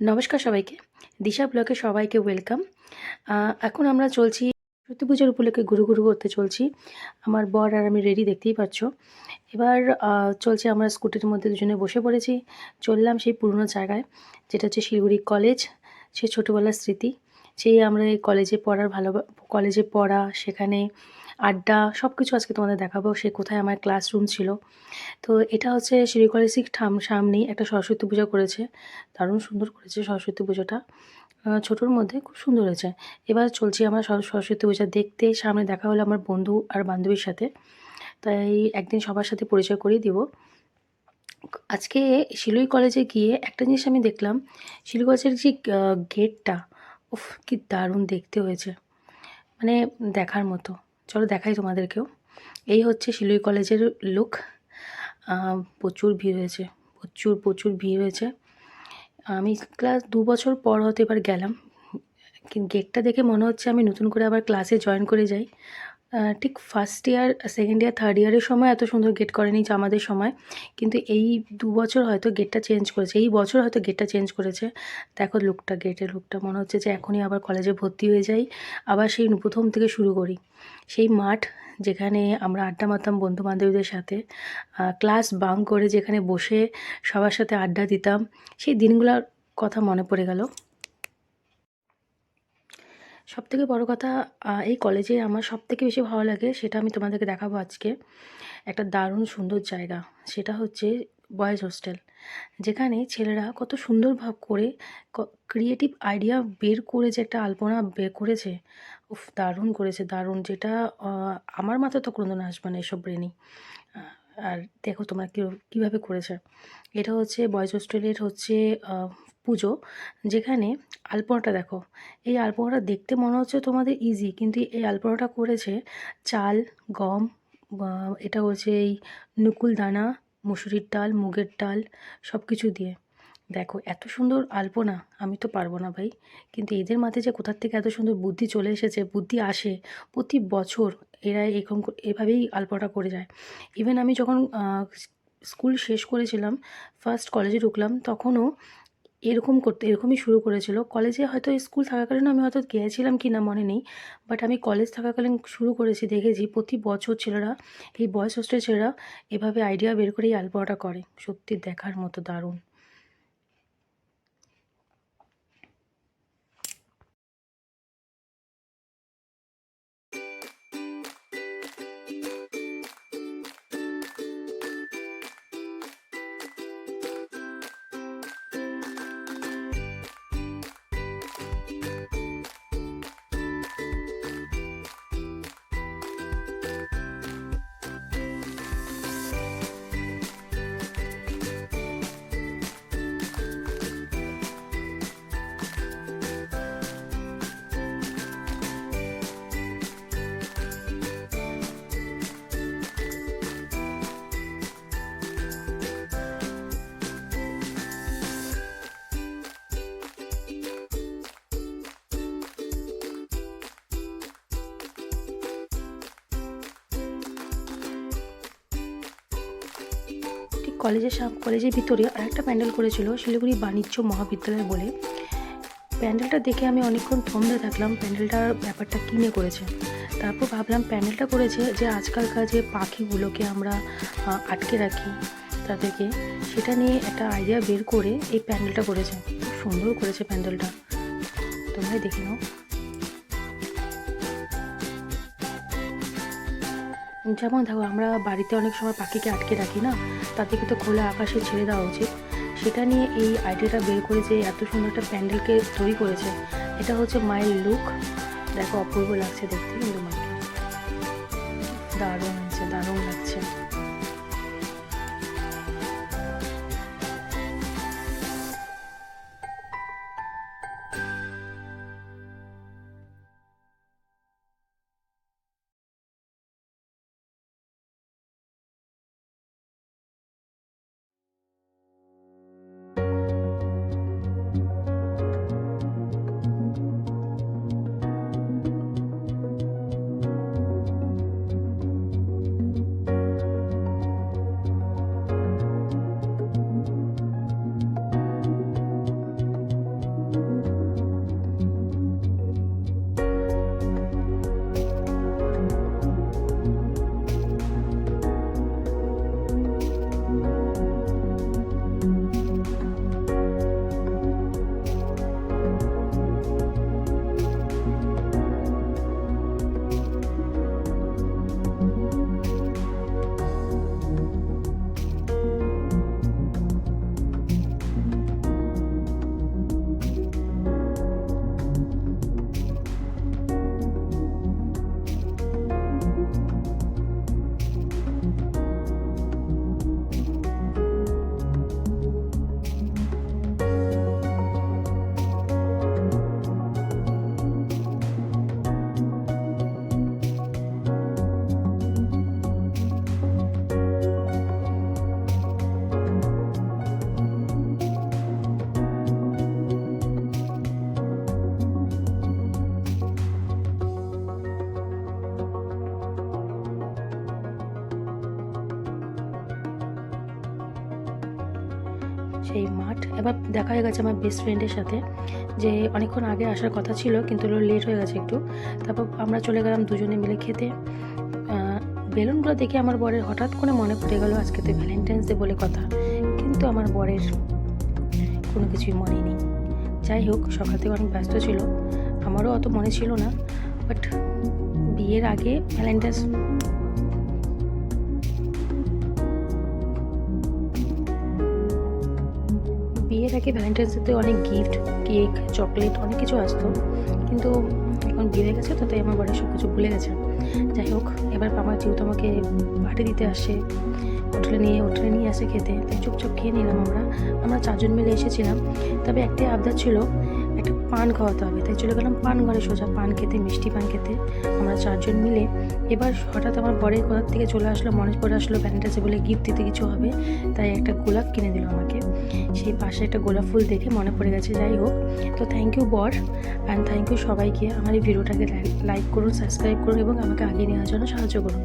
নমস্কার সবাইকে। দিশা ব্লকে সবাইকে ওয়েলকাম। এখন আমরা চলছি সত্যি পুজোর উপলক্ষে গুরু গুরু করতে চলছি। আমার বর আর আমি রেডি দেখতেই পাচ্ছ। এবার চলছে আমরা স্কুটির মধ্যে দুজনে বসে পড়েছি। চললাম সেই পুরনো জায়গায়, যেটা হচ্ছে শিলিগুড়ি কলেজ সে ছোটোবেলার স্মৃতি। সেই আমরা এই কলেজে পড়ার ভালো কলেজে পড়া, সেখানে আড্ডা সব কিছু আজকে তোমাদের দেখাবো, সে কোথায় আমার ক্লাসরুম ছিল। তো এটা হচ্ছে শিলিগুড়ি কলেজ ঠাম- সামনেই একটা সরস্বতী পূজা করেছে, দারুণ সুন্দর করেছে সরস্বতী পুজোটা। ছোটোর মধ্যে খুব সুন্দর হয়েছে। এবার চলছি আমরা সর- সরস্বতী পূজা দেখতে, সামনে দেখা হলো আমার বন্ধু আর বান্ধবীর সাথে। তাই একদিন সবার সাথে পরিচয় করিয়ে দিব। আজকে শিলুই কলেজে গিয়ে একটা জিনিস আমি দেখলাম, শিলুই কলেজের যে গেটটা উফ, কি দারুণ দেখতে হয়েছে। মানে দেখার মতো। চলো দেখাই তোমাদেরকেও। এই হচ্ছে শিলুই কলেজের লুক প্রচুর ভিড় হয়েছে, প্রচুর প্রচুর ভিড় হয়েছে। আমি ক্লাস দু বছর পর হতে এবার গেলাম। গেটটা দেখে মনে হচ্ছে আমি নতুন করে আবার ক্লাসে জয়েন করে যাই। ঠিক first year second year third ইয়ারের সময় এত সুন্দর গেট করেনি যে আমাদের সময়। কিন্তু এই দু বছর হয়তো গেটটা চেঞ্জ করেছে। এই বছর হয়তো গেটটা চেঞ্জ করেছে। দেখো লুকটা গেটের লুকটা মনে হচ্ছে যে এখনই আবার কলেজে ভর্তি হয়ে যাই। আবার সেই প্রথম থেকে শুরু করি। সেই মাঠ যেখানে আমরা আড্ডা মারতাম বন্ধু বান্ধবীদের সাথে ক্লাস বাং করে যেখানে বসে সবার সাথে আড্ডা দিতাম, সেই দিনগুলোর কথা মনে পড়ে গেল। সবথেকে বড় কথা এই কলেজে আমার সবথেকে বেশি ভালো লাগে, সেটা আমি তোমাদেরকে দেখাবো আজকে, একটা দারুণ সুন্দর জায়গা, সেটা হচ্ছে বয়েজ হোস্টেল, যেখানে ছেলেরা কত সুন্দর ভাব করে ক্রিয়েটিভ আইডিয়া বের করে যে একটা আলপনা বের করেছে, উফ, দারুণ করেছে, দারুণ, যেটা আমার মাথায় তো কোনোদিন আসবে না এসব ব্রেনই আর দেখো তোমরা কীভাবে করেছে, এটা হচ্ছে বয়েজ হোস্টেলের হচ্ছে পুজো, যেখানে আলপনাটা দেখো। এই আলপনাটা দেখতে মনে হচ্ছে তোমাদের ইজি কিন্তু এই আলপনাটা করেছে চাল, গম এটা হচ্ছে এই নুকুল দানা, মুসুরির ডাল, মুগের ডাল সব কিছু দিয়ে। দেখো, এত সুন্দর আলপনা, আমি তো পারব না ভাই। কিন্তু এদের মাথায় যে কোথার থেকে এত সুন্দর বুদ্ধি চলে এসেছে, বুদ্ধি আসে প্রতি বছর, এরা এরকম এভাবেই আলপনাটা করে যায়। ইভেন আমি যখন স্কুল শেষ করেছিলাম ফার্স্ট কলেজে ঢুকলাম, তখনও এরকম করতে, এরকমই শুরু করেছিল। কলেজে হয়তো স্কুল থাকাকালীন আমি হয়তো গিয়েছিলাম কি না মনে নেই বাট আমি কলেজ থাকাকালীন শুরু করেছি, দেখেছি প্রতি বছর ছেলেরা, এই বয়স হোস্টেল ছেলেরা এভাবে আইডিয়া বের করে এই আলপনাটা করে। সত্যি দেখার মতো দারুণ। কলেজের কলেজের ভিতরে আরেকটা প্যান্ডেল করেছিল, শিলিগুড়ি বাণিজ্য মহাবিদ্যালয় বলে। প্যান্ডেলটা দেখে আমি অনেকক্ষণ থমতে থাকলাম, প্যান্ডেলটার ব্যাপারটা কিনে করেছে। তারপর ভাবলাম প্যান্ডেলটা করেছে যে আজকালকার যে পাখিগুলোকে আমরা আটকে রাখি তাদেরকে, সেটা নিয়ে একটা আইডিয়া বের করে এই প্যান্ডেলটা করেছে। খুব সুন্দর করেছে প্যান্ডেলটা। তোমরাই দেখে নাও। যেমন দেখো, আমরা বাড়িতে অনেক সময় পাখিকে আটকে রাখি না, তাদেরকে তো খোলা আকাশে ছেড়ে দেওয়া উচিত। সেটা নিয়ে এই আইডিয়াটা বের করে যে এত সুন্দর একটা প্যান্ডেলকে তৈরি করেছে, এটা হচ্ছে মায়ের লুক দেখো, অপূর্ব লাগছে দেখতে কিন্তু মাকে। দারুণ। এবার দেখা হয়ে গেছে আমার বেস্ট ফ্রেন্ডের সাথে, যে অনেকক্ষণ আগে আসার কথা ছিল, কিন্তু লেট হয়ে গেছে একটু। তারপর আমরা চলে গেলাম দুজনে মিলে খেতে। বেলুনগুলো দেখে আমার বরের হঠাৎ করে মনে পড়ে গেল আজকে তো ভ্যালেন্টাইন্স ডে বলে কথা। কিন্তু আমার বরের কোনো কিছুই মনে নেই। যাই হোক, সকাল থেকে অনেক ব্যস্ত ছিল। আমারও অত মনে ছিল না। বাট বিয়ের আগে ভ্যালেন্টাইন্স বিয়ের আগে ভ্যালেন্টাইন্স ডেতে অনেক গিফট কেক চকলেট অনেক কিছু আসতো। কিন্তু এখন বিয়ে হয়ে গেছে, তো তাই আমার বাড়ির সব কিছু ভুলে গেছে। যাই হোক, এবার বাবা যেহেতু আমাকে পার্টি দিতে আসে হোটেলে নিয়ে হোটেলে নিয়ে আসে খেতে, তাই চুপচাপ খেয়ে নিলাম আমরা। আমরা চারজন মিলে এসেছিলাম। তবে একটি আবদার ছিল, একটা পান খাওয়াতে হবে। তাই চলে গেলাম পান ঘরে সোজা, পান খেতে, মিষ্টি পান খেতে। আমরা চারজন মিলে এবার হঠাৎ আমার বরের কোথার থেকে চলে আসলো মনে পড়ে আসলো ভ্যালেন্টাইন্সে বলে গিফট দিতে কিছু হবে। তাই একটা গোলাপ কিনে দিল আমাকে। সেই পাশে একটা গোলাপ ফুল দেখে মনে পড়ে গেছে, যাই হোক। তো থ্যাংক ইউ বর অ্যান্ড থ্যাংক ইউ সবাইকে। আমার এই ভিডিওটাকে লাইক করুন সাবস্ক্রাইব করুন, এবং আমাকে আগিয়ে নেওয়ার জন্য সাহায্য করুন।